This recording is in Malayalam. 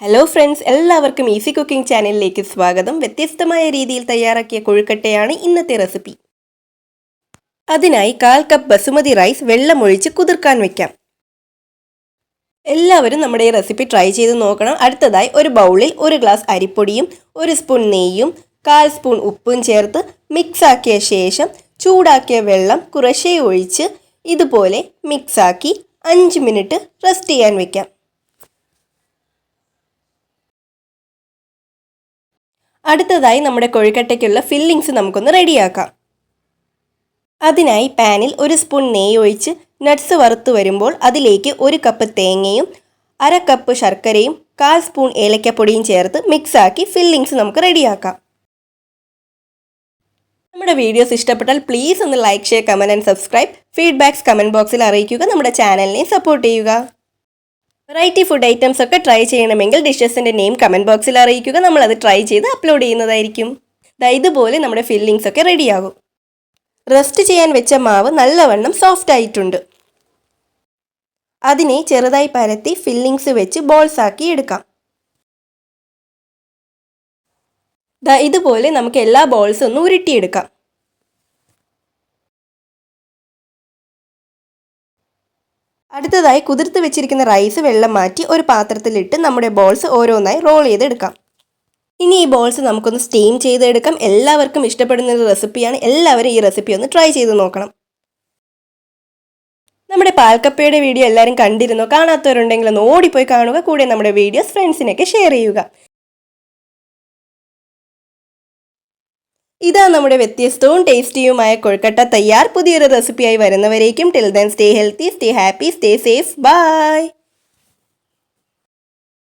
ഹലോ ഫ്രണ്ട്സ് എല്ലാവർക്കും ഈസി കുക്കിംഗ് ചാനലിലേക്ക് സ്വാഗതം. വ്യത്യസ്തമായ രീതിയിൽ തയ്യാറാക്കിയ കൊഴുക്കട്ടയാണ് ഇന്നത്തെ റെസിപ്പി അതിനായി കാൽ കപ്പ് ബസുമതി റൈസ് വെള്ളമൊഴിച്ച് കുതിർക്കാൻ വെക്കാം. എല്ലാവരും നമ്മുടെ ഈ റെസിപ്പി ട്രൈ ചെയ്ത് നോക്കണം. അടുത്തതായി ഒരു ബൗളിൽ ഒരു ഗ്ലാസ് അരിപ്പൊടിയും ഒരു സ്പൂൺ നെയ്യും കാൽ സ്പൂൺ ഉപ്പും ചേർത്ത് മിക്സ് ആക്കിയ ശേഷം ചൂടാക്കിയ വെള്ളം കുറേശ്ശേ ഒഴിച്ച് ഇതുപോലെ മിക്സാക്കി അഞ്ച് മിനിറ്റ് റെസ്റ്റ് ചെയ്യാൻ വെക്കാം. അടുത്തതായി നമ്മുടെ കൊഴുക്കട്ടയ്ക്കുള്ള ഫില്ലിങ്സ് നമുക്കൊന്ന് റെഡിയാക്കാം അതിനായി പാനിൽ ഒരു സ്പൂൺ നെയ്യ് ഒഴിച്ച് നട്ട്സ് വറുത്ത് വരുമ്പോൾ അതിലേക്ക് ഒരു കപ്പ് തേങ്ങയും അര കപ്പ് ശർക്കരയും കാൽ സ്പൂൺ ഏലക്കപ്പൊടിയും ചേർത്ത് മിക്സാക്കി ഫില്ലിങ്സ് നമുക്ക് റെഡിയാക്കാം നമ്മുടെ വീഡിയോസ് ഇഷ്ടപ്പെട്ടാൽ പ്ലീസ് ഒന്ന് like share comment and subscribe feedbacks comment ബോക്സിൽ അറിയിക്കുക. നമ്മുടെ ചാനലിനെ സപ്പോർട്ട് ചെയ്യുക. വെറൈറ്റി ഫുഡ് ഐറ്റംസ് ഒക്കെ ട്രൈ ചെയ്യണമെങ്കിൽ ഡിഷസിന്റെ നെയിം കമന്റ് ബോക്സിൽ അറിയിക്കുക. നമ്മൾ അത് ട്രൈ ചെയ്ത് അപ്ലോഡ് ചെയ്യുന്നതായിരിക്കും. ഇതുപോലെ നമ്മുടെ ഫില്ലിങ്സ് ഒക്കെ റെഡിയാകും റെസ്റ്റ് ചെയ്യാൻ വെച്ച മാവ് നല്ലവണ്ണം സോഫ്റ്റ് ആയിട്ടുണ്ട്. അതിനെ ചെറുതായി പരത്തി ഫില്ലിങ്സ് വെച്ച് ബോൾസ് ആക്കി എടുക്കാം. ഇതുപോലെ നമുക്ക് എല്ലാ ബോൾസും ഒന്ന് ഉരുട്ടിയെടുക്കാം. അടുത്തതായി കുതിർത്ത് വെച്ചിരിക്കുന്ന റൈസ് വെള്ളം മാറ്റി ഒരു പാത്രത്തിലിട്ട് നമ്മുടെ ബോൾസ് ഓരോന്നായി റോൾ ചെയ്തെടുക്കാം. ഇനി ഈ ബോൾസ് നമുക്കൊന്ന് സ്റ്റീം ചെയ്തെടുക്കാം. എല്ലാവർക്കും ഇഷ്ടപ്പെടുന്ന ഒരു റെസിപ്പിയാണ് എല്ലാവരും ഈ റെസിപ്പി ഒന്ന് ട്രൈ ചെയ്ത് നോക്കണം. നമ്മുടെ പാൽക്കപ്പയുടെ വീഡിയോ എല്ലാവരും കണ്ടിരുന്നോ? കാണാത്തവരുണ്ടെങ്കിൽ ഒന്ന് ഓടിപ്പോയി കാണുക. കൂടെ നമ്മുടെ വീഡിയോസ് ഫ്രണ്ട്സിനൊക്കെ ഷെയർ ചെയ്യുക. ഇതാ നമ്മുടെ വ്യത്യസ്തവും ടേസ്റ്റിയുമായ കൊഴുക്കട്ട തയ്യാർ പുതിയൊരു റെസിപ്പിയായി വരുന്നവരേക്കും till then stay healthy stay happy stay safe. Bye.